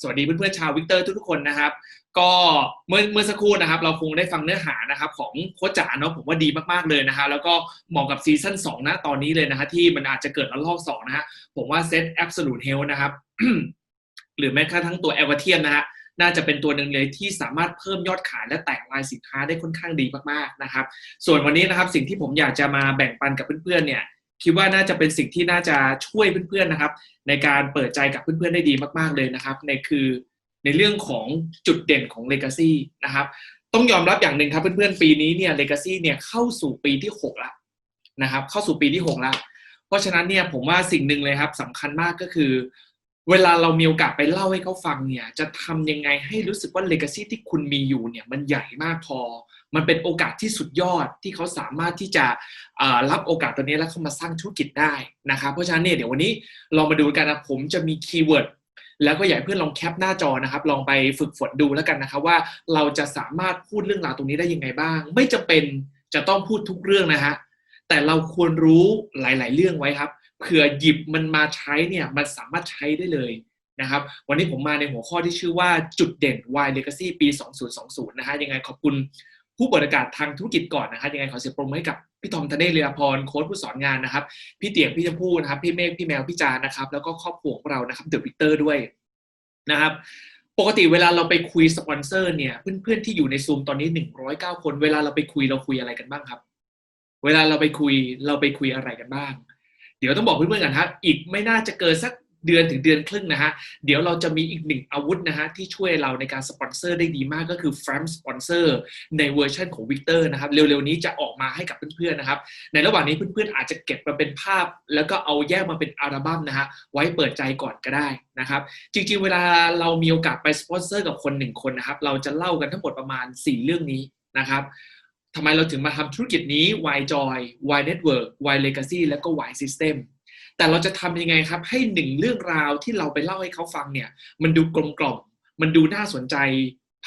สวัสดีเพื่อนๆชาววิกเตอร์ทุกๆคนนะครับ ก็เมื่อเมื่อสักครู่นะครับ เราคงได้ฟังเนื้อหานะครับ ของโค้ชจ๋าเนาะผมว่าดีมากๆเลยนะฮะแล้วก็เหมาะกับซีซั่น2นะตอนนี้เลยนะฮะที่มันอาจจะเกิดระลอก2นะฮะผมว่าเซต Absolute h e นะครับ หรือแม้กระทั่งตัว e v e r t i a n นะฮะน่าจะเป็นตัวหนึ่งเลยที่สามารถเพิ่มยอดขายและแตกลายสินค้าได้ค่อนข้างดีมากๆนะครับ ส่วนวันนี้นะครับสิ่งที่ผมอยากจะมาแบ่งปันกับเพื่อนๆเนี่ย คิดว่าน่าจะเป็นสิ่งที่น่าจะช่วยเพื่อนๆนะครับ ในการเปิดใจกับเพื่อนๆได้ดีมากๆเลยนะครับ ในคือในเรื่องของจุดเด่นของ Legacy นะครับ ต้องยอมรับอย่างหนึ่งครับเพื่อนๆปีนี้เนี่ย Legacy เนี่ยเข้าสู่ปีที่6แล้วนะครับ เข้าสู่ปีที่6แล้วเพราะฉะนั้นเนี่ยผมว่าสิ่งหนึ่งเลยครับสำคัญมากก็คือ เวลาเรามีโอกาสไปเล่าให้เขาฟังเนี่ย จะทำยังไงให้รู้สึกว่า Legacy ที่คุณมีอยู่เนี่ยมันใหญ่มากพอ มันเป็นโอกาสที่สุดยอดที่เขาสามารถที่จะรับโอกาสตัวนี้แล้วเข้ามาสร้างธุรกิจได้นะครับเพราะฉะนั้นเนี่ยเดี๋ยววันนี้ลองมาดูกันนะผมจะมีคีย์เวิร์ดแล้วก็อยากให้เพื่อนลองแคปหน้าจอนะครับ ลองไปฝึกฝนดูแล้วกันนะครับว่าเราจะสามารถพูดเรื่องราวตรงนี้ได้ยังไงบ้าง ไม่จำเป็นจะต้องพูดทุกเรื่องนะฮะแต่เราควรรู้หลาย ๆ เรื่องไว้ครับเผื่อหยิบมันมาใช้เนี่ยมันสามารถใช้ได้เลยนะครับวันนี้ผมมาในหัวข้อที่ชื่อว่าจุดเด่น Y Legacy ปี 2020 นะฮะยังไงขอบคุณ ผู้บริการทางธุรกิจก่อนนะครับยังไงขอเสียงปรบมือให้กับพี่ทอมทเนศเรียพรโค้ชผู้สอนงานนะครับ พี่เตียงพี่ชมพู่นะครับ พี่เมฆพี่แมวพี่จานะครับ แล้วก็ครอบครัวของเรานะครับเดอะวิกเตอร์ด้วยนะครับ ปกติเวลาเราไปคุยสปอนเซอร์เนี่ยเพื่อนๆที่อยู่ในซูมตอนนี้109คนเวลาเราไปคุยเราคุยอะไรกันบ้างครับ เวลาเราไปคุยเราไปคุยอะไรกันบ้าง เดี๋ยวต้องบอกเพื่อนๆกันครับอีกไม่น่าจะเกินสัก เดือนถึงเดือนครึ่งนะฮะ เดี๋ยวเราจะมีอีกหนึ่งอาวุธนะฮะที่ช่วยเราในการสปอนเซอร์ได้ดีมากก็คือแฟมสปอนเซอร์ในเวอร์ชันของวิกเตอร์นะครับ เร็วๆนี้จะออกมาให้กับเพื่อนๆนะครับ ในระหว่างนี้เพื่อนๆอาจจะเก็บมาเป็นภาพ แล้วก็เอาแยกมาเป็นอัลบั้มนะฮะไว้เปิดใจก่อนก็ได้นะครับ จริงๆ เวลาเรามีโอกาสไปสปอนเซอร์กับคนหนึ่งคนนะครับ เราจะเล่ากันทั้งหมดประมาณ 4 เรื่องนี้นะครับทำไมเราถึงมาทำธุรกิจนี้ Y Joy Y Network Y Legacy แล้วก็ Y System แต่เราจะทำยังไงครับ ให้หนึ่งเรื่องราวที่เราไปเล่าให้เขาฟังเนี่ย มันดูกลมกล่อมมันดูน่าสนใจ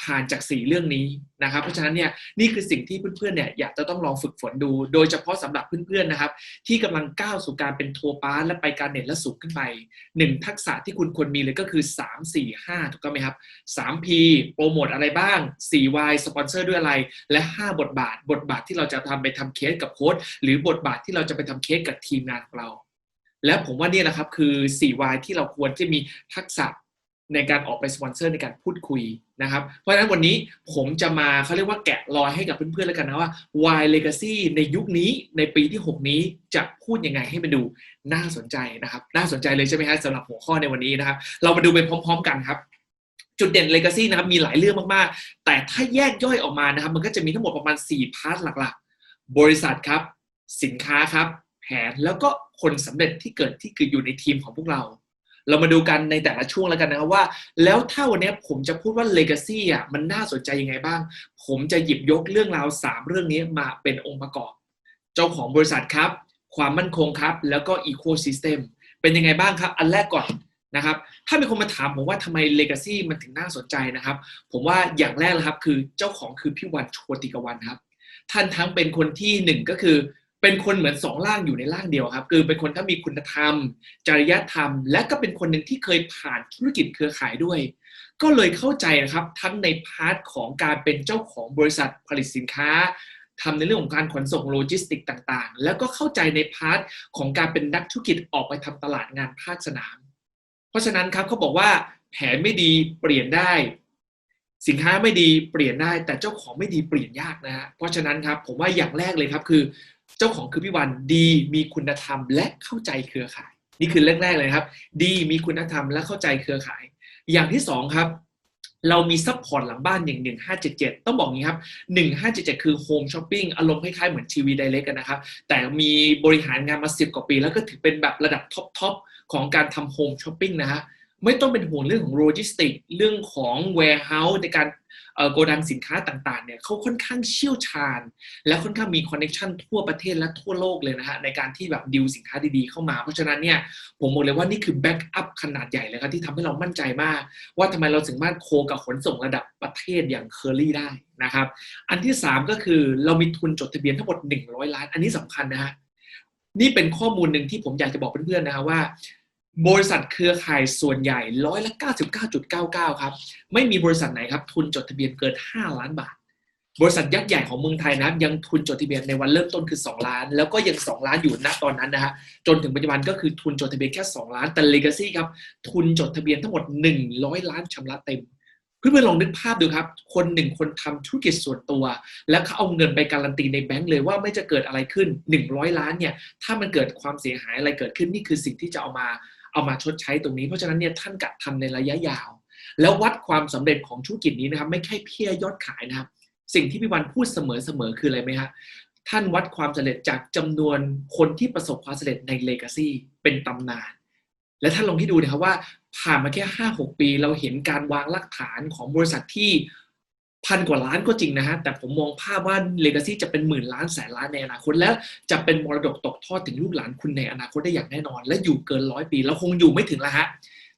ผ่านจากสี่เรื่องนี้นะครับ เพราะฉะนั้นเนี่ยนี่คือสิ่งที่เพื่อนๆเนี่ยอยากจะต้องลองฝึกฝนดู โดยเฉพาะสำหรับเพื่อนๆนะครับ ที่กำลังก้าวสู่การเป็นทัวร์ปาร์และไปการเน็ตและสูงขึ้นไปหนึ่งทักษะที่คุณควรมีเลยก็คือ 3 4 5 ถูกต้องไหมครับ 3P โปรโมทอะไรบ้าง 4Y สปอนเซอร์ด้วยอะไร และ 5 บทบาท บทบาทที่เราจะทำไปทำเคสกับโค้ดหรือบทบาทที่เราจะไปทำเคสกับทีมงานของเรา และผมว่านี่แหละครับคือ 4Y ที่เราควรที่มีทักษะในการออกไปสปอนเซอร์ในการพูดคุยนะครับ เพราะฉะนั้นวันนี้ผมจะมาเขาเรียกว่าแกะรอยให้กับเพื่อนๆแล้วกันนะว่า Y Legacy ในยุคนี้ในปีที่ 6 นี้จะพูดยังไงให้มันดูน่าสนใจนะครับ น่าสนใจเลยใช่ไหมฮะสำหรับหัวข้อในวันนี้นะครับ เรามาดูไปพร้อม ๆ กันครับ จุดเด่น Legacy นะครับมีหลายเรื่องมากๆ แต่ถ้าแยกย่อยออกมานะครับ มันก็จะมีทั้งหมดประมาณ 4 พาร์ทหลักๆ บริษัทครับ สินค้าครับ แผนแล้วก็ คนสำเร็จที่เกิดที่เกิดอยู่ในทีมของพวกเรา เรามาดูกันในแต่ละช่วงแล้วกันนะครับว่า แล้วถ้าวันนี้ผมจะพูดว่า Legacy อะมันน่าสนใจยังไงบ้าง ผมจะหยิบยกเรื่องราว 3 เรื่องนี้มาเป็นองค์ประกอบ เจ้าของบริษัทครับ ความมั่นคงครับ แล้วก็ Ecosystem เป็นยังไงบ้างครับ อันแรกก่อนนะครับถ้ามีคนมาถามผมว่าทำไม Legacy มันถึงน่าสนใจนะครับ ผมว่าอย่างแรกเลยครับคือเจ้าของคือพี่วันโชติกวันครับ ท่านทั้งเป็นคนที่หนึ่งก็คือ เป็นคนเหมือนสองร่างอยู่ในร่างเดียวครับ คือเป็นคนที่มีคุณธรรม จริยธรรม และก็เป็นคนหนึ่งที่เคยผ่านธุรกิจเครือข่ายด้วย ก็เลยเข้าใจนะครับทั้งในพาร์ทของการเป็นเจ้าของบริษัทผลิตสินค้าทำในเรื่องของการขนส่งโลจิสติกต่างๆ แล้วก็เข้าใจในพาร์ทของการเป็นนักธุรกิจออกไปทำตลาดงานภาคสนาม เพราะฉะนั้นครับเขาบอกว่าแผนไม่ดีเปลี่ยนได้ สินค้าไม่ดีเปลี่ยนได้ แต่เจ้าของไม่ดีเปลี่ยนยากนะฮะเพราะฉะนั้นครับผมว่าอย่างแรกเลยครับคือ เจ้าของคือพี่วันดีมีคุณธรรมและเข้าใจเครือข่าย นี่คือแรกๆเลยครับ ดีมีคุณธรรมและเข้าใจเครือข่าย อย่างที่สองครับ เรามีซัพพอร์ตหลังบ้านอย่าง1577 ต้องบอกงี้ครับ 1577 คือโฮมช้อปปิ้งอารมณ์คล้ายๆเหมือนทีวีไดเรกกันนะครับ แต่มีบริหารงานมา 10 กว่าปี แล้วก็ถือเป็นแบบระดับท็อปๆของการทำโฮมช้อปปิ้งนะฮะ ไม่ต้องเป็นห่วงเรื่องของโลจิสติกเรื่องของ warehouse ในการโกดังสินค้าต่างๆเนี่ยเขาค่อนข้างเชี่ยวชาญ และค่อนข้างมีคอนเน c ชันทั่วประเทศและทั่วโลกเลยนะฮะในการที่แบบดิวสินค้าดีๆเข้ามา เพราะฉะนั้นเนี่ยผมบอกเลยว่านี่คือแบ็กอัพขนาดใหญ่เลยครับที่ทำให้เรามั่นใจมาก ว่าทำไมเราถึงมารถโคกับขนส่งระดับประเทศอย่างเคอรี่ได้นะครับอันที่ 3 ก็คือเรามีทุนจดทะเบียนทั้งหมด 100 ล้าน อันนี้สำคัญนะฮะนี่เป็นข้อมูลหนึ่งที่ผมอยากจะบอกเพื่อนๆนะฮะว่า บริษัทเครือข่ายส่วนใหญ่ร้อยละ 99.99 ครับ ไม่มีบริษัทไหนครับ ทุนจดทะเบียนเกิน 5 ล้านบาท บริษัทยักษ์ใหญ่ของเมืองไทยนะยังทุนจดทะเบียนในวันเริ่มต้นคือ 2 ล้าน แล้วก็ยัง 2 ล้านอยู่ณตอนนั้นนะฮะจนถึงปัจจุบันก็คือทุนจดทะเบียนแค่ 2 ล้านแต่ Legacy ครับทุนจดทะเบียนทั้งหมด 100 ล้านชำระเต็มเพื่อนๆลองนึกภาพดูครับ คนหนึ่งคนทำธุรกิจส่วนตัว แล้วเขาเอาเงินไปการันตีในแบงก์เลยว่าไม่จะเกิดอะไรขึ้น 100 ล้านเนี่ยถ้ามันเกิดความเสียหายอะไรเกิดขึ้นนี่คือสิ่งที่จะเอามา เอามาชดใช้ตรงนี้ เพราะฉะนั้นเนี่ยท่านกะทำในระยะยาว แล้ววัดความสำเร็จของธุรกิจนี้นะครับ ไม่แค่เพียยอดขายนะครับ สิ่งที่พี่วันพูดเสมอๆคืออะไรไหมฮะท่านวัดความสำเร็จจากจำนวนคนที่ประสบความสำเร็จในเลกาซีเป็นตำนาน และท่านลองที่ดูนะครับว่าผ่านมาแค่ห้าหกปี เราเห็นการวางรากฐานของบริษัทที่ พันกว่าล้านก็จริงนะฮะ แต่ผมมองภาพว่าเลกาซีจะเป็นหมื่นล้านแสนล้านในอนาคต แล้วจะเป็นมรดกตกทอดถึงลูกหลานคุณในอนาคตได้อย่างแน่นอน และอยู่เกินร้อยปีเราคงอยู่ไม่ถึงละฮะ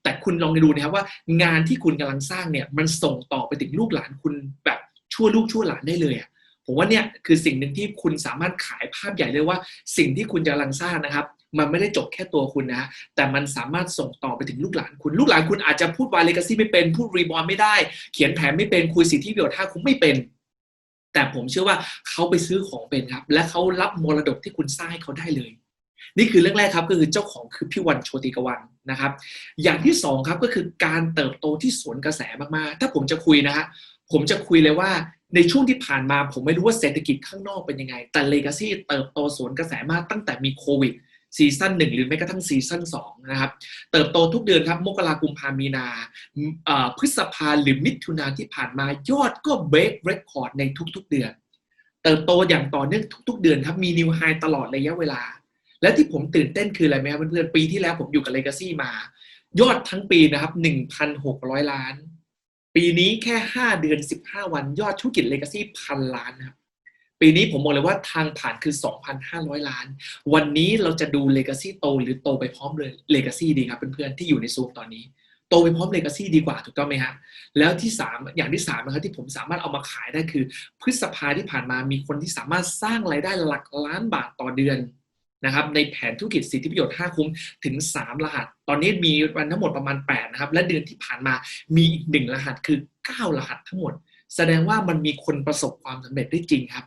แต่คุณลองดูนะครับว่างานที่คุณกำลังสร้างเนี่ยมันส่งต่อไปถึงลูกหลานคุณแบบชั่วลูกชั่วหลานได้เลยอะผมว่าเนี่ยคือสิ่งหนึ่งที่คุณสามารถขายภาพใหญ่เลยว่า สิ่งที่คุณกำลังสร้างนะครับ มันไม่ได้จบแค่ตัวคุณนะ แต่มันสามารถส่งต่อไปถึงลูกหลานคุณ ลูกหลานคุณอาจจะพูดวายเลกาซี่ไม่เป็น พูดรีบอลไม่ได้ เขียนแผนไม่เป็น คุยสิทธิประโยชน์ถ้าคุณไม่เป็น แต่ผมเชื่อว่าเขาไปซื้อของเป็นครับ และเขารับมรดกที่คุณสร้างให้เขาได้เลย นี่คือเรื่องแรกครับก็คือเจ้าของคือพี่วันโชติกวันนะครับ อย่างที่สองครับก็คือการเติบโตที่สวนกระแสมากๆ ถ้าผมจะคุยนะฮะผมจะคุยเลยว่าในช่วงที่ผ่านมาผมไม่รู้ว่าเศรษฐกิจข้างนอกเป็นยังไง แต่เลกาซี่เติบโตสวนกระแสมากตั้งแต่มีโควิด ซีซั่นหนึ่งหรือแม้กระทั่งซีซั่นสองนะครับ เติบโตทุกเดือนครับมกราคมพามีนาพฤษภาหรือมิถุนาที่ผ่านมายอดก็เบรกเรคคอร์ดในทุกๆเดือน เติบโตอย่างต่อเนื่องทุก ๆ เดือนครับมีนิวไฮตลอดระยะเวลา และที่ผมตื่นเต้นคืออะไรไหมครับเพื่อนๆปีที่แล้วผมอยู่กับเลกาซี่มา ยอดทั้งปีนะครับ 1,600 ล้าน ปีนี้แค่ 5 เดือน 15 วันยอดธุรกิจเลกาซี่พันล้านครับ ปีนี้ผมบอกเลยว่าทางผ่านคือ 2,500 ล้าน วันนี้เราจะดูเลกาซี่โต หรือโตไปพร้อมเลยเลกาซี่ดีครับเพื่อนๆ ที่อยู่ในซูมตอนนี้ โตไปพร้อมเลกาซี่ดีกว่าถูกต้องไหมฮะแล้วที่ 3 อย่างที่3นะครับที่ผมสามารถเอามาขายได้คือ พฤษภาที่ผ่านมามีคนที่สามารถสร้างรายได้หลักล้านบาทต่อเดือนนะครับในแผนธุรกิจสิทธิประโยชน์ 5 คุ้มถึง 3 รหัส ตอนนี้มีวันทั้งหมดประมาณ 8 นะครับ และเดือนที่ผ่านมามีอีกหนึ่งรหัสคือ 9 รหัสทั้งหมด แสดงว่ามันมีคนประสบความสำเร็จได้จริงครับ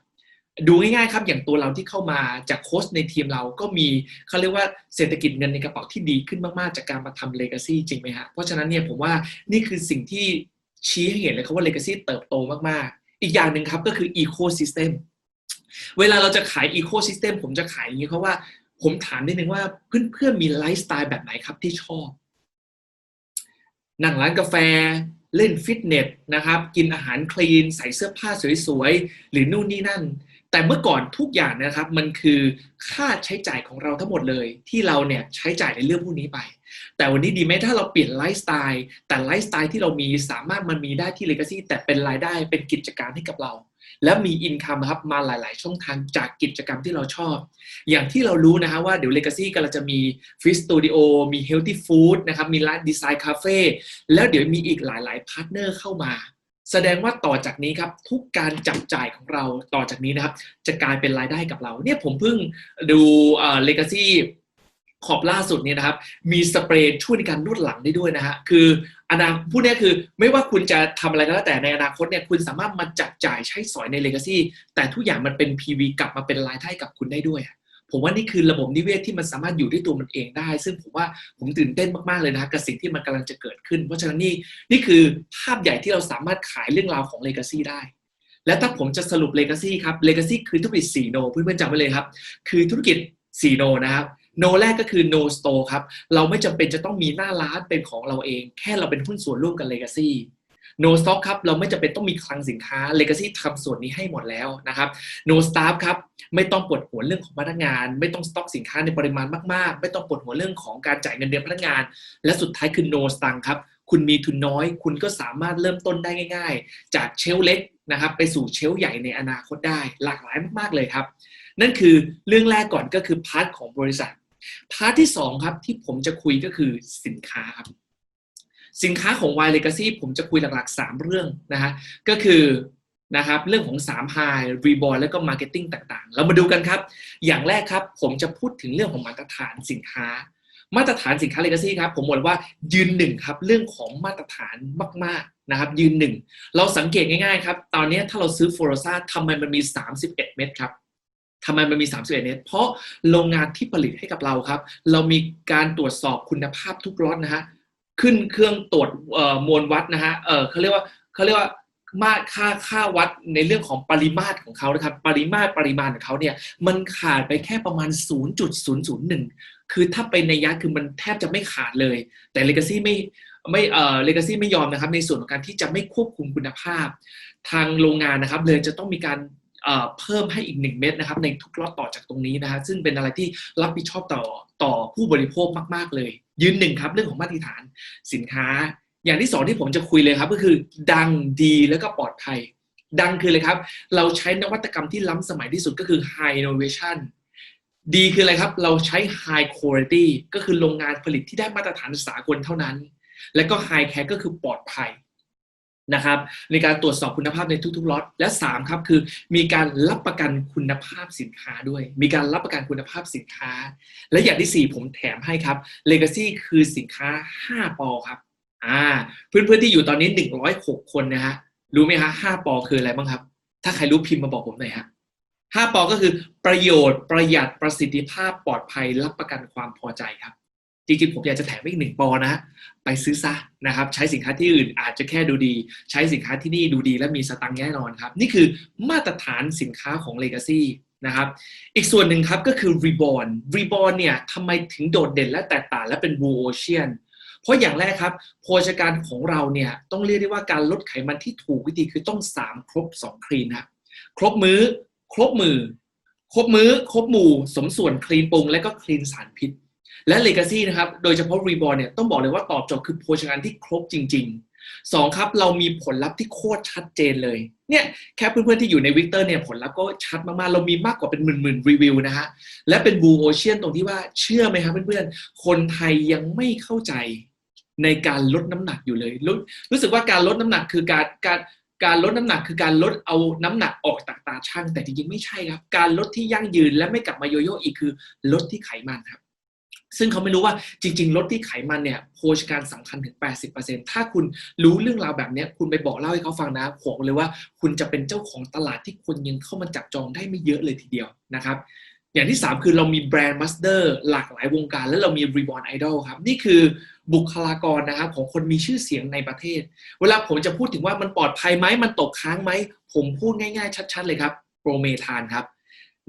ดูง่ายๆครับอย่างตัวเราที่เข้ามาจากโค้ชในทีมเราก็มีเขาเรียกว่าเศรษฐกิจเงินในกระเป๋าที่ดีขึ้นมากๆ จากการมาทำเลกาซีจริงไหมฮะเพราะฉะนั้นเนี่ยผมว่านี่คือสิ่งที่ชี้ให้เห็นเลยครับว่าเลกาซีเติบโตมากๆ อีกอย่างหนึ่งครับก็คืออีโคซิสเต็มเวลาเราจะขายอีโคซิสเต็มผมจะขายอย่างนี้เพราะว่าผมถามนิดนึงว่าเพื่อนๆมีไลฟ์สไตล์แบบไหนครับที่ชอบนั่งร้านกาแฟ เล่นฟิตเนสนะครับ กินอาหารคลีน ใส่เสื้อผ้าสวยๆ หรือนู่นนี่นั่น แต่เมื่อก่อนทุกอย่างนะครับ มันคือค่าใช้จ่ายของเราทั้งหมดเลย ที่เราเนี่ยใช้จ่ายในเรื่องพวกนี้ไป แต่วันนี้ดีไหมถ้าเราเปลี่ยนไลฟ์สไตล์แต่ไลฟ์สไตล์ที่เรามีสามารถมันมีได้ที่เลกาซี่แต่เป็นรายได้เป็นกิจการให้กับเรา แล้วมีอินคัมครับมาหลาย ๆ ช่องทางจากกิจกรรมที่เราชอบ อย่างที่เรารู้นะฮะว่าเดี๋ยว Legacy ก็จะมีฟิสตูดิโอมี Healthy Food นะครับมีร้านดีไซน์คาเฟ่แล้วเดี๋ยวมีอีกหลาย ๆ พาร์ทเนอร์เข้ามาแสดงว่าต่อจากนี้ครับทุกการจับจ่ายของเราต่อจากนี้นะครับ จะกลายเป็นรายได้กับเรา เนี่ยผมเพิ่งดูเอ่อ Legacy ขอบล่าสุดเนี่ยนะครับ มีสเปรย์ช่วยในการนวดหลังได้ด้วยนะฮะคือ อนาพูดนี้คือไม่ว่าคุณจะทำอะไรก็แล้วแต่ในอนาคตเนี่ยคุณสามารถมาจับจ่ายใช้สอยใน Legacy แต่ทุกอย่างมันเป็น PV กลับมาเป็นรายได้กับคุณได้ด้วย ผมว่านี่คือระบบนิเวศที่มันสามารถอยู่ด้วยตัวมันเองได้ ซึ่งผมว่าผมตื่นเต้นมากๆเลยนะกับสิ่งที่มันกำลังจะเกิดขึ้น เพราะฉะนั้นนี่นี่คือภาพใหญ่ที่เราสามารถขายเรื่องราวของ Legacy ได้ และถ้าผมจะสรุป Legacy ครับ Legacy คือธุรกิจ4โนเพื่อนๆจำไว้เลยครับ คือธุรกิจ4โนนะครับ โนแรกก็คือ no store ครับ เราไม่จำเป็นจะต้องมีหน้าร้านเป็นของเราเอง แค่เราเป็นหุ้นส่วนร่วมกับ Legacy no stock ครับ เราไม่จำเป็นต้องมีคลังสินค้า Legacy ทำส่วนนี้ให้หมดแล้วนะครับ no staff ครับ ไม่ต้องปวดหัวเรื่องของพนักงาน ไม่ต้องสต็อกสินค้าในปริมาณมากๆ ไม่ต้องปวดหัวเรื่องของการจ่ายเงินเดือนพนักงาน และสุดท้ายคือ no สตังครับ คุณมีทุนน้อย คุณก็สามารถเริ่มต้นได้ง่าย ๆ จากเชลเล็กนะครับไปสู่เชลใหญ่ในอนาคตได้ หลากหลายมากๆเลยครับ นั่นคือเรื่องแรกก่อนก็คือพาร์ทของบริษัท พาร์ทที่2ครับที่ผมจะคุยก็คือสินค้าครับ สินค้าของ Y Legacy ผมจะคุยหลักๆ 3 เรื่องนะฮะก็คือนะครับเรื่องของ3 High Reborn แล้วก็ Marketing ต่างๆ เรามาดูกันครับ อย่างแรกครับผมจะพูดถึงเรื่องของมาตรฐานสินค้า มาตรฐานสินค้า Legacy ครับผมบอกว่ายืนหนึ่งครับเรื่องของมาตรฐานมากๆนะครับยืนหนึ่งเราสังเกตง่ายๆครับตอนนี้ถ้าเราซื้อโฟโรซาทำไมมันมี 31 เม็ดครับ ทำไมมันมี 31 เม็ดเพราะโรงงานที่ผลิตให้กับเราครับ เรามีการตรวจสอบคุณภาพทุกรถนะฮะ ขึ้นเครื่องตรวจมวลวัดนะฮะเเขาเรียกว่าเขาเรียกว่ามาค่าค่าวัดในเรื่องของปริมาตรของเขานะครับ ปริมาตรปริมาณของเขาเนี่ย มันขาดไปแค่ประมาณ 0.001 คือถ้าเป็นในยะคือมันแทบจะไม่ขาดเลย แต่ Legacy ไม่ไม่เอ่อ Legacy ไม่ยอมนะครับ ในส่วนของการที่จะไม่ควบคุมคุณภาพ ทางโรงงานนะครับ เลยจะต้องมีการ เพิ่มให้อีก 1 เม็ดนะครับในทุกล็อตต่อจากตรงนี้นะฮะซึ่งเป็นอะไรที่รับผิดชอบต่อต่อผู้บริโภคมาก ๆ เลย ยืนหนึ่งครับเรื่องของมาตรฐานสินค้า อย่างที่สองที่ผมจะคุยเลยครับก็คือดังดีแล้วก็ปลอดภัย ดังคือเลยครับ เราใช้นวัตกรรมที่ล้ำสมัยที่สุดก็คือ high innovation ดีคืออะไรครับ เราใช้ high quality ก็คือโรงงานผลิตที่ได้มาตรฐานสากลเท่านั้น และก็ high care ก็คือปลอดภัย นะครับในการตรวจสอบคุณภาพในทุกๆล็อตและ 3 ครับคือ มีการรับประกันคุณภาพสินค้าด้วย มีการรับประกันคุณภาพสินค้า และอย่างที่ 4 ผมแถมให้ครับ Legacy คือสินค้า 5 ปอครับอ่าเพื่อนๆที่อยู่ตอนนี้ 106 คนนะฮะรู้ไหมฮะ5ปอคืออะไรบ้างครับ ถ้าใครรู้พิมพ์มาบอกผมหน่อยฮะ5ปอก็คือประโยชน์ประหยัดประสิทธิภาพปลอดภัยรับประกันความพอใจครับ จริงๆผมอยากจะแถมอีกหนึ่งปอนะไปซื้อซะนะครับ ใช้สินค้าที่อื่นอาจจะแค่ดูดี ใช้สินค้าที่นี่ดูดีและมีสตังค์แน่นอนครับ นี่คือมาตรฐานสินค้าของ Legacy นะครับ อีกส่วนหนึ่งครับก็คือ Reborn Reborn เนี่ยทำไมถึงโดดเด่นและแตกต่างและเป็น Blue Ocean เพราะอย่างแรกครับโภชการของเราเนี่ยต้องเรียกได้ว่าการลดไขมันที่ถูกวิธีคือต้อง 3 ครบ 2 คลีนครับครบมื้อ ครบมือ ครบมื้อ ครบหมู่ สมส่วนคลีนปรุงและก็คลีนสารพิษ และ Legacy นะครับ โดยเฉพาะ Reborn เนี่ยต้องบอกเลยว่าตอบโจทย์คือโภชการที่ครบจริง ๆ 2 ครับ เรามีผลลัพธ์ที่โคตรชัดเจนเลย เนี่ยแค่เพื่อนๆที่อยู่ในวิกเตอร์เนี่ยผลลัพธ์ก็ชัดมากๆ เรามีมากกว่าเป็นหมื่นๆรีวิวนะฮะ และเป็นบูโอเชียนตรงที่ว่าเชื่อไหมครับเพื่อนๆ คนไทยยังไม่เข้าใจในการลดน้ำหนักอยู่เลยรู้รู้สึกว่าการลดน้ำหนักคือการการการลดน้ำหนักคือการลดเอาน้ำหนักออกจากตาช่างแต่จริงๆไม่ใช่ครับ การลดที่ยั่งยืนและไม่กลับมาโยโย่อีกคือลดที่ไขมันครับ ซึ่งเขาไม่รู้ว่าจริงๆลดที่ไขมันเนี่ยโภชการสำคัญถึง 80%ถ้าคุณรู้เรื่องราวแบบนี้คุณไปบอกเล่าให้เขาฟังนะผมเลยว่าคุณจะเป็นเจ้าของตลาดที่คนยังเข้ามาจับจองได้ไม่เยอะเลยทีเดียวนะครับ อย่างที่ 3 คือเรามีแบรนด์มัสเตอร์หลากหลายวงการ และเรามี Reborn Idol ครับ นี่คือบุคลากรนะครับของคนมีชื่อเสียงในประเทศ เวลาผมจะพูดถึงว่ามันปลอดภัยไหมมันตกค้างไหมผมพูดง่าย ๆ ชัด ๆ เลยครับโปรเมทานครับ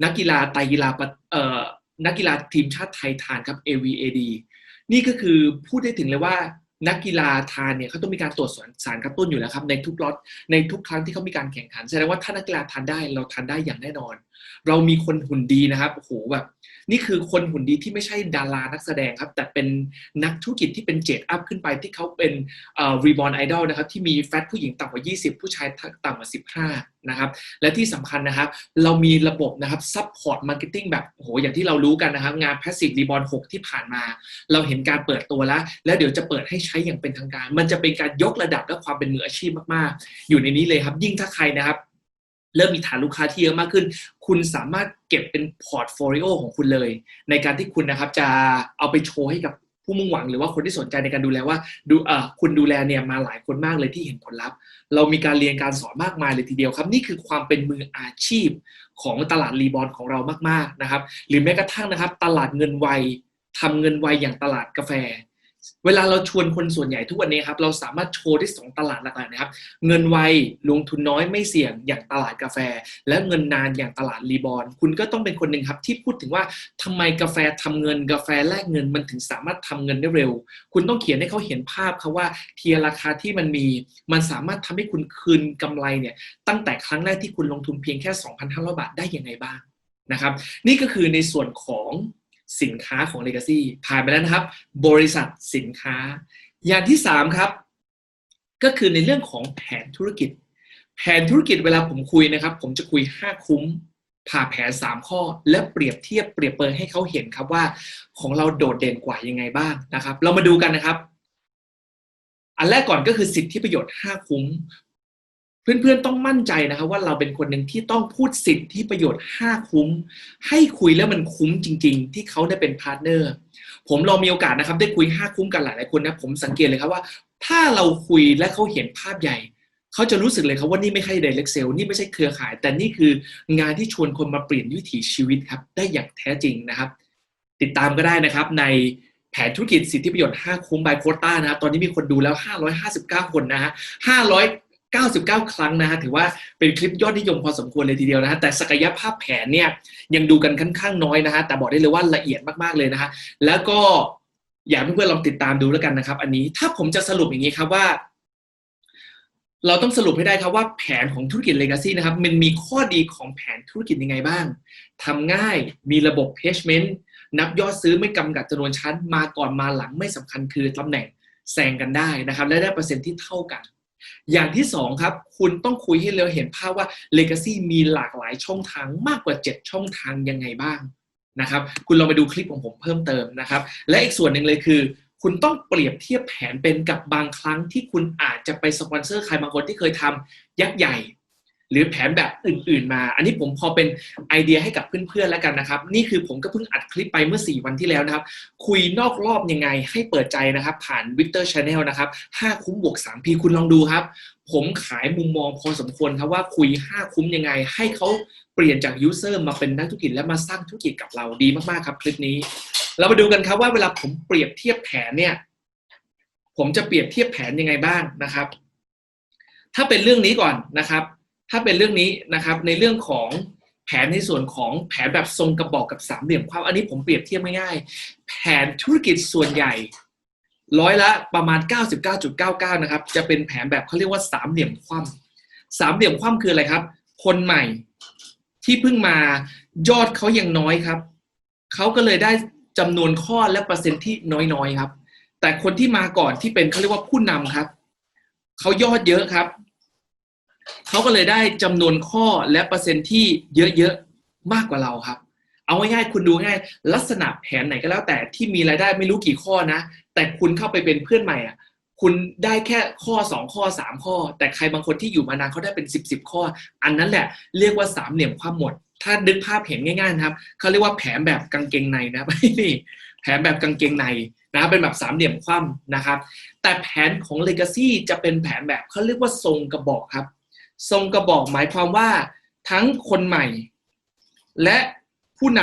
นักกีฬาไตกีฬาเอ่อ นักกีฬาทีมชาติไทยทานครับ AVAD นี่ก็คือพูดได้ถึงเลยว่านักกีฬาทานเนี่ยเขาต้องมีการตรวจสารกระตุ้นอยู่แล้วครับในทุกล็อตในทุกครั้งที่เขามีการแข่งขันแสดงว่าถ้านักกีฬาทานได้เราทานได้อย่างแน่นอน เรามีคนหุ่นดีนะครับโอ้โหแบบนี่คือคนหุ่นดีที่ไม่ใช่ดารานักแสดงครับ แต่เป็นนักธุรกิจที่เป็นเจดอัพขึ้นไปที่เขาเป็นรีบอ r ไอดอลนะครับที่มีแฟตผู้หญิงต่ำกว่า 20 ผู้ชายต่ำกว่า 15 นะครับและที่สำคัญนะครับเรามีระบบนะครับซัพพอร์ตมาร์เก็ตติ้งแบบโอ้โหอย่างที่เรารู้กันนะครับ งาน Passive Reborn 6 ที่ผ่านมา เราเห็นการเปิดตัวแล้ว แล้วเดี๋ยวจะเปิดให้ใช้อย่างเป็นทางการ มันจะเป็นการยกระดับและความเป็นมืออาชีพมากๆ อยู่ในนี้เลยครับ ยิ่งถ้าใครนะครับ เริ่มมีฐานลูกค้าที่เยอะมากขึ้น คุณสามารถเก็บเป็นพอร์ตโฟลิโอของคุณเลย ในการที่คุณนะครับจะเอาไปโชว์ให้กับ ผู้มุ่งหวังหรือว่าคนที่สนใจในการดูแลว่าดูเอ่อคุณดูแลเนี่ยมาหลายคนมากเลยที่เห็นผลลัพธ์ เรามีการเรียนการสอนมากมายเลยทีเดียวครับ นี่คือความเป็นมืออาชีพของตลาดรีบอลของเรามากๆนะครับ หรือแม้กระทั่งนะครับ ตลาดเงินไวทำเงินไวอย่างตลาดกาแฟ เวลาเราชวนคนส่วนใหญ่ทุกวันนี้ครับเราสามารถโชว์ได้สองตลาดหลักๆนะครับ เงินไวลงทุนน้อยไม่เสี่ยงอย่างตลาดกาแฟ และเงินนานอย่างตลาดรีบอลคุณก็ต้องเป็นคนหนึ่งครับที่พูดถึงว่าทำไมกาแฟทำเงินกาแฟแลกเงินมันถึงสามารถทำเงินได้เร็ว คุณต้องเขียนให้เขาเห็นภาพเขาว่าเทียราคาที่มันมี มันสามารถทำให้คุณคืนกำไรเนี่ยตั้งแต่ครั้งแรกที่คุณลงทุนเพียงแค่ 2,500 บาทได้ยังไงบ้างนะครับ นี่ก็คือในส่วนของ สินค้าของ Legacy ผ่านไปแล้วนะครับ บริษัทสินค้า อย่างที่ 3 ครับ ก็คือในเรื่องของแผนธุรกิจ แผนธุรกิจเวลาผมคุยนะครับ ผมจะคุย 5 คุ้ม ผ่าแผน 3 ข้อ และเปรียบเทียบเปรียบเปรยให้เขาเห็นครับว่าของเราโดดเด่นกว่ายังไงบ้างนะครับ เรามาดูกันนะครับ อันแรกก่อนก็คือสิทธิประโยชน์ 5 คุ้ม เพื่อนๆต้องมั่นใจนะครับว่าเราเป็นคนหนึ่งที่ต้องพูดสิทธิประโยชน์ 5 คุ้ม ให้คุยแล้วมันคุ้มจริง ๆ ที่เขาได้เป็นพาร์ทเนอร์ผมเรามีโอกาสนะครับ ได้คุยห้าคุ้มกันหลายๆคนนะผมสังเกตเลยครับว่า ถ้าเราคุยและเขาเห็นภาพใหญ่ เขาจะรู้สึกเลยครับว่านี่ไม่ใช่ direct sale นี่ไม่ใช่เครือข่าย แต่นี่คืองานที่ชวนคนมาเปลี่ยนวิถีชีวิตครับได้อย่างแท้จริงนะครับ ติดตามก็ได้นะครับในแผนธุรกิจสิทธิประโยชน์ 5 คุ้มบายโคต้านะครับ ตอนนี้มีคนดูแล้ว 559 คนนะฮะ 99 ครั้งนะฮะถือว่าเป็นคลิปยอดนิยมพอสมควรเลยทีเดียวนะฮะแต่ศักยภาพแผนเนี่ยยังดูกันค่อนข้างน้อยนะฮะแต่บอกได้เลยว่าละเอียดมากๆเลยนะฮะแล้วก็อยากให้เพื่อนๆลองติดตามดูแล้วกันนะครับ อันนี้ถ้าผมจะสรุปอย่างนี้ครับว่า เราต้องสรุปให้ได้ครับว่าแผนของธุรกิจ Legacy นะครับ มันมีข้อดีของแผนธุรกิจยังไงบ้างทำง่ายมีระบบ pagement นับยอดซื้อไม่กำกัดจำนวนชั้น มาก่อนมาหลังไม่สำคัญคือตำแหน่งแซงกันได้นะครับ และได้เปอร์เซ็นต์ที่เท่ากัน อย่างที่สองครับ คุณต้องคุยให้เราเห็นภาพว่า Legacy มีหลากหลายช่องทางมากกว่า 7 ช่องทางยังไงบ้างนะครับ คุณลองไปดูคลิปของผมเพิ่มเติมนะครับ และอีกส่วนหนึ่งเลยคือ คุณต้องเปรียบเทียบแผนเป็นกับบางครั้งที่คุณอาจจะไปสปอนเซอร์ใครบางคนที่เคยทำยักษ์ใหญ่ หรือแผนแบบอื่น ๆ มา อันนี้ผมพอเป็นไอเดียให้กับเพื่อนๆแล้วกันนะครับ นี่คือผมก็เพิ่งอัดคลิปไปเมื่อ 4 วันที่แล้วนะครับ คุยนอกรอบยังไงให้เปิดใจนะครับ ผ่านวิกเตอร์ชาแนลนะครับ5คุ้มบวก 3 p คุณลองดูครับ ผมขายมุมมองพอสมควรครับว่าคุย 5 คุ้มยังไง ให้เขาเปลี่ยนจากยูเซอร์มาเป็นนักธุรกิจและมาสร้างธุรกิจกับเราดีมากๆครับคลิปนี้ เรามาดูกันครับว่าเวลาผมเปรียบเทียบแผนเนี่ยผมจะเปรียบเทียบแผนยังไงบ้างนะครับ ถ้าเป็นเรื่องนี้ก่อนนะครับ ถ้าเป็นเรื่องนี้นะครับในเรื่องของแผนในส่วนของแผนแบบทรงกระบอกกับสามเหลี่ยมความอันนี้ผมเปรียบเทียบง่ายๆแผนธุรกิจส่วนใหญ่ร้อยละประมาณ 99.99 นะครับ จะเป็นแผนแบบเขาเรียกว่าสามเหลี่ยมคว่ำสามเหลี่ยมคว่ำคืออะไรครับ คนใหม่ที่เพิ่งมายอดเขายังน้อยครับ เขาก็เลยได้จำนวนข้อและเปอร์เซ็นต์ที่น้อยๆครับ แต่คนที่มาก่อนที่เป็นเขาเรียกว่าผู้นำครับ เขายอดเยอะครับ เขาก็เลยได้จำนวนข้อและเปอร์เซ็นต์ที่เยอะๆมากกว่าเราครับ เอาง่ายๆคุณดูง่ายลักษณะแผนไหนก็แล้วแต่ที่มีรายได้ไม่รู้กี่ข้อนะ แต่คุณเข้าไปเป็นเพื่อนใหม่อะคุณได้แค่ข้อ 2 ข้อ 3 ข้อ แต่ใครบางคนที่อยู่มานานเขาได้เป็น 10บสข้อ อันนั้นแหละเรียกว่าสามเหลี่ยมความหมด ถ้าดึกภาพเห็นง่ายๆนะครับเขาเรียกว่าแผนแบบกางเกงในนะนี่แผนแบบกางเกงในนะเป็นแบบสามเหลี่ยมคว่ำนะครับ แต่แผนของ Legacy จะเป็นแผนแบบเขาเรียกว่าทรงกระบอกครับ ทรงกระบอกหมายความว่าทั้งคนใหม่ และผู้น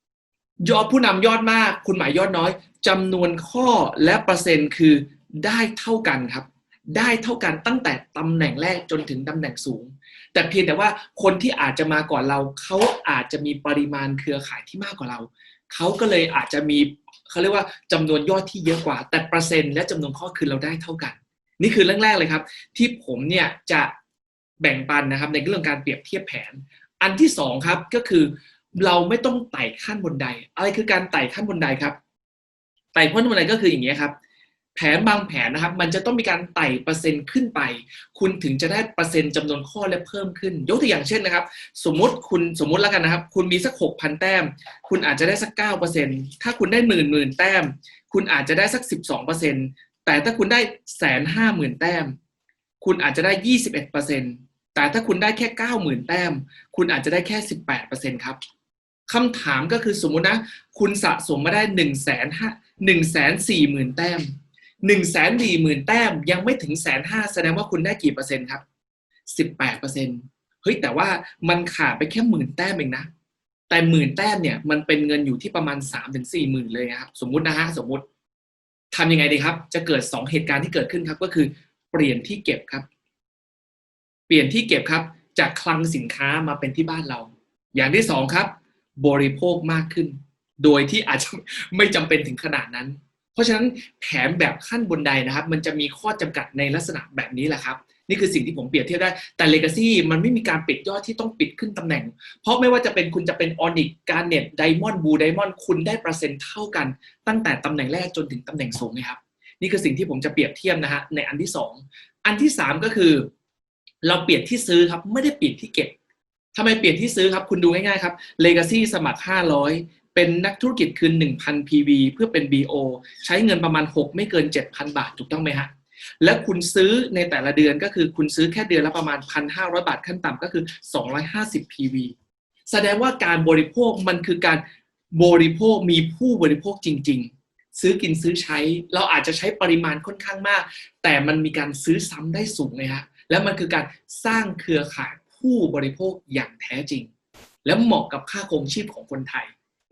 ำยอดผู้นำยอดมาก คุณหม่ยอดน้อยจำนวนข้อและเปอร์เซ็นต์คือได้เท่ากันครับ ได้เท่ากันตั้งแต่ตำแหน่งแรกจนถึงตำแหน่งสูง แต่เพียงแต่ว่าคนที่อาจจะมาก่อนเรา เขาอาจจะมีปริมาณเครือข่ายที่มากกว่าเรา เขาก็เลยอาจจะมีเขาเรียกว่าจำนวนยอดที่เยอะกว่า แต่เปอร์เซ็นต์และจำนวนข้อคือเราได้เท่ากัน นี่คือเรื่องแรกเลยครับ ที่ผมเนี่ยจะ แบ่งปันนะครับในเรื่องการเปรียบเทียบแผน อันที่สองครับก็คือเราไม่ต้องไต่ขั้นบนได อะไรคือการไต่ขั้นบนไดครับไต่ขั้นบนไดก็คืออย่างนี้ครับ แผนบางแผนนะครับ มันจะต้องมีการไต่เปอร์เซ็นต์ขึ้นไป คุณถึงจะได้เปอร์เซ็นต์จำนวนข้อและเพิ่มขึ้น ยกตัวอย่างเช่นนะครับ สมมติคุณสมมุติแล้วกันนะครับ คุณมีสักหกพันแต้ม คุณอาจจะได้สักเก้าเปอร์เซ็นต์ถ้าคุณได้หมื่นหมื่นแต้ม คุณอาจจะได้สักสิบสองเปอร์เซ็นต์แต่ถ้าคุณได้แสนห้าหมื่นแต้ม คุณอาจจะได้ยี่สิบเอ็ดเปอร์เซ็น แต่ถ้าคุณได้แค่เก้าหมื่นแต้ม คุณอาจจะได้แค่สิบแปดเปอร์เซ็นครับคำถามก็คือสมมุตินะ คุณสะสมมาได้หนึ่งแสนห้าหนึ่งแสนสี่หมื่นแต้มหนึ่งแสนสี่หมื่นแต้มยังไม่ถึงแสนห้าแสดงว่าคุณได้กี่เปอร์เซ็นต์ครับสิบแปดเปอร์เซ็นต์เฮ้ยแต่ว่ามันขาดไปแค่หมื่นแต้มเองนะ แต่หมื่นแต้มเนี่ยมันเป็นเงินอยู่ที่ประมาณสามถึงสี่หมื่นเลยครับ สมมุตินะฮะสมมุติทำยังไงดีครับ จะเกิดสองเหตุการณ์ที่เกิดขึ้นครับ ก็คือเปลี่ยนที่เก็บครับ เปลี่ยนที่เก็บครับ จากคลังสินค้ามาเป็นที่บ้านเรา อย่างที่สองครับ บริโภคมากขึ้น โดยที่อาจจะไม่จำเป็นถึงขนาดนั้น เพราะฉะนั้นแผนแบบขั้นบนไดนะครับ มันจะมีข้อจำกัดในลักษณะแบบนี้แหละครับนี่คือสิ่งที่ผมเปรียบเทียบได้ แต่ Legacy มันไม่มีการปิดยอดที่ต้องปิดขึ้นตำแหน่ง เพราะไม่ว่าจะเป็นคุณจะเป็นออนิกการเน็ตไดมอนด์บูไดมอนด์คุณได้เปอร์เซ็นต์เท่ากัน ตั้งแต่ตำแหน่งแรกจนถึงตำแหน่งสูงนะครับ นี่คือสิ่งที่ผมจะเปรียบเทียบนะฮะในอันที่สองอันที่สามก็คือ เราเปลี่ยนที่ซื้อครับไม่ได้เปลี่ยนที่เก็บทำไมเปลี่ยนที่ซื้อครับคุณดูง่ายๆครับ Legacy สมัคร 500 เป็นนักธุรกิจคืน 1,000 PV เพื่อเป็น BO ใช้เงินประมาณ 6 ไม่เกิน 7,000 บาทถูกต้องไหมฮะและคุณซื้อในแต่ละเดือนก็คือคุณซื้อแค่เดือนละประมาณ 1,500 บาทขั้นต่ำก็คือ 250 PV แสดงว่าการบริโภคมันคือการบริโภคมีผู้บริโภคจริง ๆ ซื้อกินซื้อใช้ เราอาจจะใช้ปริมาณค่อนข้างมาก แต่มันมีการซื้อซ้ำได้สูงเลยฮะ และมันคือการสร้างเครือข่ายผู้บริโภคอย่างแท้จริง และเหมาะกับค่าคงชีพของคนไทย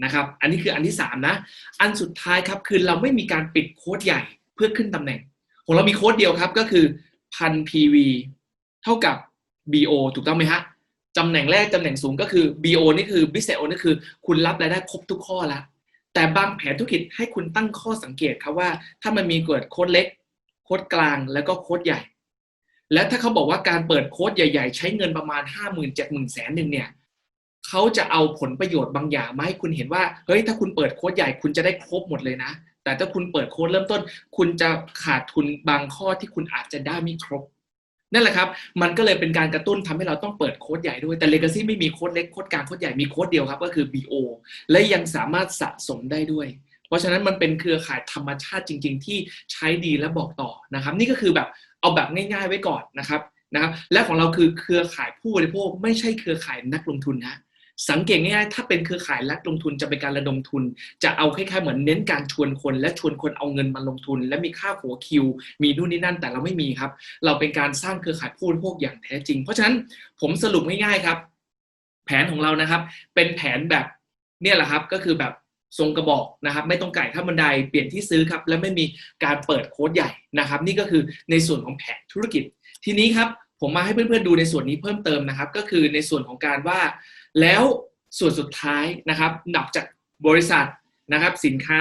นะครับ อันนี้คืออันที่ 3 นะ อันสุดท้ายครับคือเราไม่มีการปิดโค้ดใหญ่เพื่อขึ้นตำแหน่ง ของเรามีโค้ดเดียวครับก็คือพัน PV เท่ากับ BO ถูกต้องไหมฮะตำแหน่งแรกตำแหน่งสูงก็คือ BO นี่คือ Business Owner คือ คุณรับรายได้ครบทุกข้อล้วแต่บางแผนธุรกิจให้คุณตั้งข้อสังเกตครับว่า ถ้ามันมีเกิดโค้ดเล็ก โค้ดกลางแล้วก็โค้ดใหญ่ และถ้าเขาบอกว่าการเปิดโค้ดใหญ่ ๆ ใช้เงินประมาณ 5 0 0 0 0 7 0 0 0 0แสนหนึ่งเนี่ยเขาจะเอาผลประโยชน์บางอย่างมาให้คุณเห็นว่าเฮ้ยถ้าคุณเปิดโค้ดใหญ่คุณจะได้ครบหมดเลยนะ แต่ถ้าคุณเปิดโค้ดเริ่มต้น คุณจะขาดทุนบางข้อที่คุณอาจจะได้ไม่ครบนั่นแหละครับ มันก็เลยเป็นการกระตุ้นทำให้เราต้องเปิดโค้ดใหญ่ด้วย แต่ Legacy ไม่มีโค้ดเล็ก โค้ดกลาง โค้ดใหญ่ มีโค้ดเดียวครับ ก็คือ BO และยังสามารถสะสมได้ด้วย เพราะฉะนั้นมันเป็นเครือข่ายธรรมชาติจริง ๆ ที่ใช้ดีและบอกต่อนะครับ นี่ก็คือแบบ เอาแบบง่าย ๆ ไว้ก่อนนะครับนะครับ และของเราคือเครือข่ายผู้บริโภคไม่ใช่เครือข่ายนักลงทุนนะสังเกตง่ายๆ ถ้าเป็นเครือข่ายนักลงทุนจะเป็นการระดมทุน จะเอาคล้ายๆเหมือนเน้นการชวนคน และชวนคนเอาเงินมาลงทุน และมีค่าหัวคิว มีนู่นนี่นั่นแต่เราไม่มีครับ เราเป็นการสร้างเครือข่ายผู้บริโภคอย่างแท้จริง เพราะฉะนั้นผมสรุปง่ายๆครับ แผนของเรานะครับ เป็นแผนแบบเนี่ยแหละครับก็คือแบบ ทรงกระบอกนะครับ ไม่ต้องไก่ข้าบันไดเปลี่ยนที่ซื้อครับและไม่มีการเปิดโค้ดใหญ่นะครับ นี่ก็คือในส่วนของแผนธุรกิจ ทีนี้ครับผมมาให้เพื่อนๆดูในส่วนนี้เพิ่มเติมนะครับ ก็คือในส่วนของการว่า แล้วส่วนสุดท้ายนะครับนับจากบริษัทนะครับ สินค้า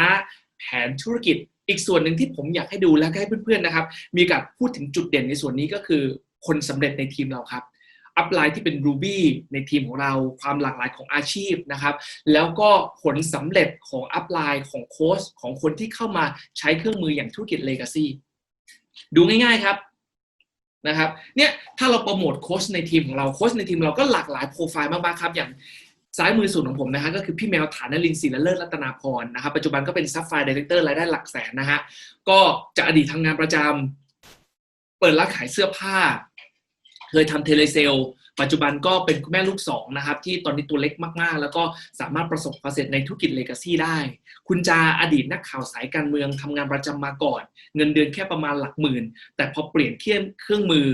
แผนธุรกิจ อีกส่วนหนึ่งที่ผมอยากให้ดูและให้เพื่อนๆนะครับ มีการพูดถึงจุดเด่นในส่วนนี้ก็คือคนสำเร็จในทีมเราครับ อัพไลน์ที่เป็น Ruby ในทีมของเราความหลากหลายของอาชีพนะครับ แล้วก็ผลสำเร็จของอัพไลน์ของโค้ชของคนที่เข้ามาใช้เครื่องมืออย่างธุรกิจ Legacy ดูง่ายๆครับนะครับเนี่ยถ้าเราโปรโมทโค้ชในทีมของเราโค้ชในทีมเราก็หลากหลายโปรไฟล์มากๆครับอย่างซ้ายมือสุดของผมนะฮะก็คือพี่แมวฐานลินศิลเลิศรัตนาพรนะครับปัจจุบันก็เป็นซับไฟดีเรคเตอร์รายได้หลักแสนนะฮะก็จะอดีตทำงานประจำเปิดร้านขายเสื้อผ้า เคยทำเทเลเซลปัจจุบันก็เป็นคุณแม่ลูกสองนะครับ ที่ตอนนี้ตัวเล็กมากๆ แล้วก็สามารถประสบความสำเร็จในธุรกิจเลกาซี่ได้ คุณจาอดีตนักข่าวสายการเมืองทำงานประจำมาก่อน เงินเดือนแค่ประมาณหลักหมื่น แต่พอเปลี่ยนเครื่องเครื่องมือ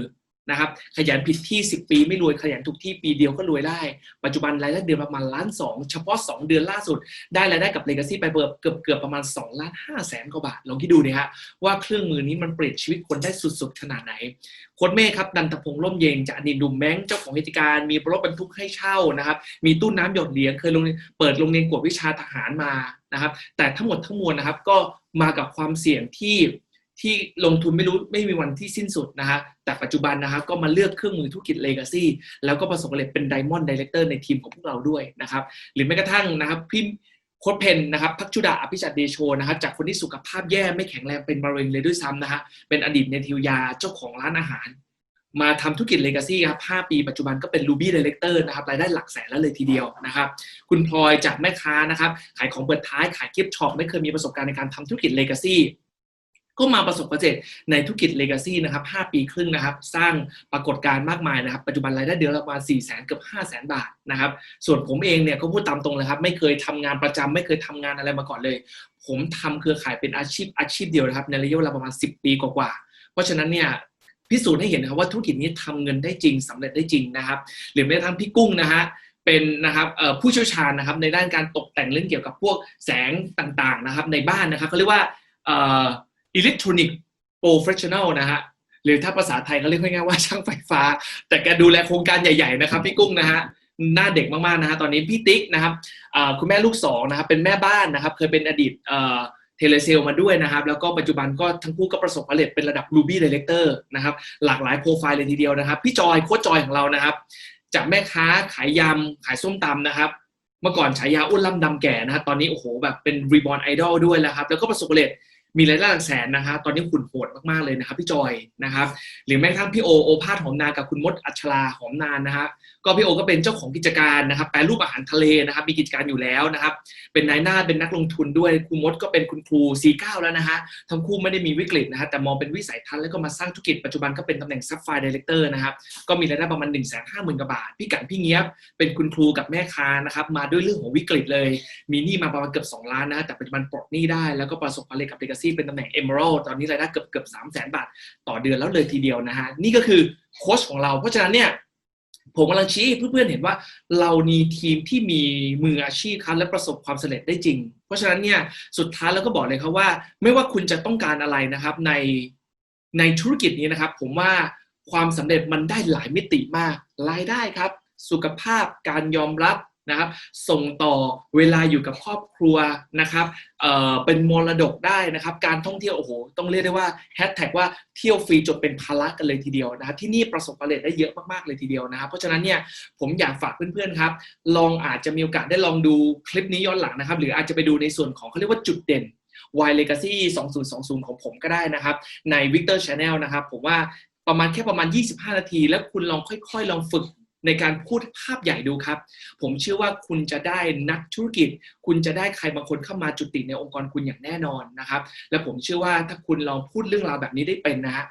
นะครับขยันผิดที่ 10 ปีไม่รวยขยันทุกที่ปีเดียวก็รวยได้ ปัจจุบันรายได้เดือนประมาณล้านสองเฉพาะ 2 เดือนล่าสุด ได้รายได้กับเลกาซี่ไปเกือบเกือบประมาณ2ล้าน5แสนกว่าบาท ลองคิดดูดิฮะว่าเครื่องมือนี้มันเปลี่ยนชีวิตคนได้สุดๆ ขนาดไหนโค้ดเม่ครับดันทพงร่มเย็นจากอดีตดุมแม้งเจ้าของกิจการ มีรถบรรทุกให้เช่านะครับมีตู้น้ำหยดเหรียญเคยลงเปิดโรงเรียนกวดวิชาทหารมานะครับแต่ทั้งหมดทั้งมวลนะครับก็มากับความเสี่ยงที่ ที่ลงทุนไม่รู้ไม่มีวันที่สิ้นสุดนะฮะแต่ปัจจุบันนะครับก็มาเลือกเครื่องมือธุรกิจ Legacy แล้วก็ประสบความสำเร็จเป็น Diamond Director ในทีมของพวกเราด้วยนะครับ หรือแม้กระทั่งนะครับพี่โค้ดเพนนะครับพักชุดาอภิชัดเดโชนะครับจากคนที่สุขภาพแย่ไม่แข็งแรงเป็นมะเร็งเลยด้วยซ้ำนะฮะเป็นอดีตเนทิวยาเจ้าของร้านอาหาร มาทำธุรกิจ Legacy ครับ 5 ปีปัจจุบันก็เป็น Ruby Director นะครับรายได้หลักแสนแล้วเลยทีเดียวนะครับ คุณพลอยจากแม่ค้านะครับ ขายของเปิดท้ายขายกิฟต์ช็อปไม่เคยมีประสบการณ์ในการทำธุรกิจ Legacy ก็ ก็มาประสบความสำเร็จในธุรกิจ Legacy นะครับ 5 ปีครึ่งนะครับ สร้างปรากฏการณ์มากมายนะครับ ปัจจุบันรายได้เดือนละประมาณ 4 0 0 0 0 0เกือบ5 0 0 0 0 0 บาทนะครับ ส่วนผมเองเนี่ยก็พูดตามตรงเลยครับ ไม่เคยทำงานประจำไม่เคยทำงานอะไรมาก่อนเลย ผมทำเครือข่ายเป็นอาชีพอาชีพเดียวนะครับ ในระยะเวลาประมาณ 10 ปีกว่าๆ เพราะฉะนั้นเนี่ยพิสูจน์ให้เห็นนะครับว่าธุรกิจนี้ทำเงินได้จริงสำเร็จได้จริงนะครับ หรือแม้กระทั่งพี่กุ้งนะฮะเป็นนะครับผู้เชี่ยวชาญนะครับในด้านการตกแต่งเรื่องเกี่ยวกับพวกแสงต่างๆนะครับในบ้านนะครับเขาเรียกว่า อิเล็กทรอนิกส์โปรเฟชชั่นอลนะฮะหรือถ้าภาษาไทยเขาเรียกง่ายๆว่าช่างไฟฟ้า แต่แกดูแลโครงการใหญ่ๆนะครับพี่กุ้งนะฮะหน้าเด็กมากๆนะฮะตอนนี้พี่ติ๊กนะครับคุณแม่ลูกสองนะครับเป็นแม่บ้านนะครับเคยเป็นอดีตเทเลเซลมาด้วยนะครับ แล้วก็ปัจจุบันก็ทั้งคู่ก็ประสบความสำเร็จเป็นระดับ Ruby Director นะครับหลากหลายโปรไฟล์เลยทีเดียวนะครับ พี่จอยโค้ชจอยของเรานะครับ จากแม่ค้าขายยำขายส้มตำนะครับ เมื่อก่อนฉายาอ้วนล่ำดำแก่นะฮะตอนนี้โอ้โหแบบเป็นรีบอ n ไอดอลด้วยแล้วครับ แล้วก็ประสบควา มีรายได้หลักแสนนะครับตอนนี้ขุ่นโหดมากๆเลยนะครับพี่จอยนะครับ หรือแม้กระทั่งพี่โอโอภาสหอมนานกับคุณมดอัชราหอมนานนะครับ ก็พี่โอก็เป็นเจ้าของกิจการนะครับแปรรูปอาหารทะเลนะครับ มีกิจการอยู่แล้วนะครับ เป็นนายหน้าเป็นนักลงทุนด้วยครูมดก็เป็นคุณครู49แล้วนะฮะทั้งคู่ไม่ได้มีวิกฤตนะฮะแต่มองเป็นวิสัยทัศน์แล้วก็มาสร้างธุรกิจปัจจุบันก็เป็นตำแหน่งซับไฟดีเลกเตอร์นะครับก็มีรายได้ประมาณ 1 5 0 0 0 0กว่าบาท พี่กันพี่เงียบเป็นคุณครูกับแม่ค้านะครับมาด้วยเรื่องของวิกฤตเลย มีหนี้มาประมาณเกือบ2ล้านนะแต่ปัจจุบันปลดหนี้ได้แล้วก็ประสบความสำเร็จกับ Legacy เป็นตำแหน่ง Emerald ตอนนี้รายได้เกือบเกือบ3 0 0 0 0 0บาทต่อเดือนแล้วเลยทีเดียวนะฮะนี่ก็คือโค้ชของเราเพราะฉะนั้นเนี่ย ผมกำลังชี้ให้เพื่อนๆเห็นว่า เรามีทีมที่มีมืออาชีพครับและประสบความสำเร็จได้จริง เพราะฉะนั้นเนี่ยสุดท้ายเราก็บอกเลยครับว่า ไม่ว่าคุณจะต้องการอะไรนะครับ ในในธุรกิจนี้นะครับ ผมว่าความสำเร็จมันได้หลายมิติมาก รายได้ครับ สุขภาพการยอมรับ นะครับส่งต่อเวลาอยู่กับครอบครัวนะครับเเป็นมรดกได้นะครับ การท่องเที่ยวโอ้โหต้องเรียกได้ว่าแฮชแท็กว่าเที่ยวฟรีจนเป็นภาระกันเลยทีเดียวนะครับที่นี่ประสบความสำเร็จได้เยอะมากๆเลยทีเดียวนะครับเพราะฉะนั้นเนี่ยผมอยากฝากเพื่อนๆครับลองอาจจะมีโอกาสได้ลองดูคลิปนี้ย้อนหลังนะครับ หรืออาจจะไปดูในส่วนของเขาเรียกว่าจุดเด่น Y Legacy 2020 ของผมก็ได้นะครับ ใน Victor Channel นะครับ ผมว่าประมาณแค่ประมาณ 25 นาที แล้วคุณลองค่อยๆ ลองฝึก ในการพูดภาพใหญ่ดูครับ ผมเชื่อว่าคุณจะได้นักธุรกิจ คุณจะได้ใครบางคนเข้ามาจุติในองค์กรคุณอย่างแน่นอนนะครับ และผมเชื่อว่าถ้าคุณลองพูดเรื่องราวแบบนี้ได้เป็นนะฮะ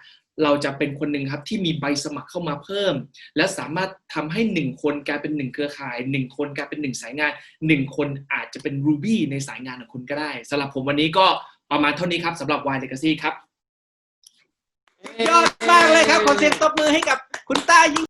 เราจะเป็นคนหนึ่งครับที่มีใบสมัครเข้ามาเพิ่ม และสามารถทำให้หนึ่งคนกลายเป็นหนึ่งเครือข่ายหนึ่งคนกลายเป็นหนึ่งสายงานหนึ่งคนอาจจะเป็น Ruby ในสายงานของคุณก็ได้สำหรับผมวันนี้ก็ประมาณเท่านี้ครับสำหรับ Y Legacy ครับ ยอดมากเลยครับ ขอเสียงตบมือให้กับคุณต้ายิ่ง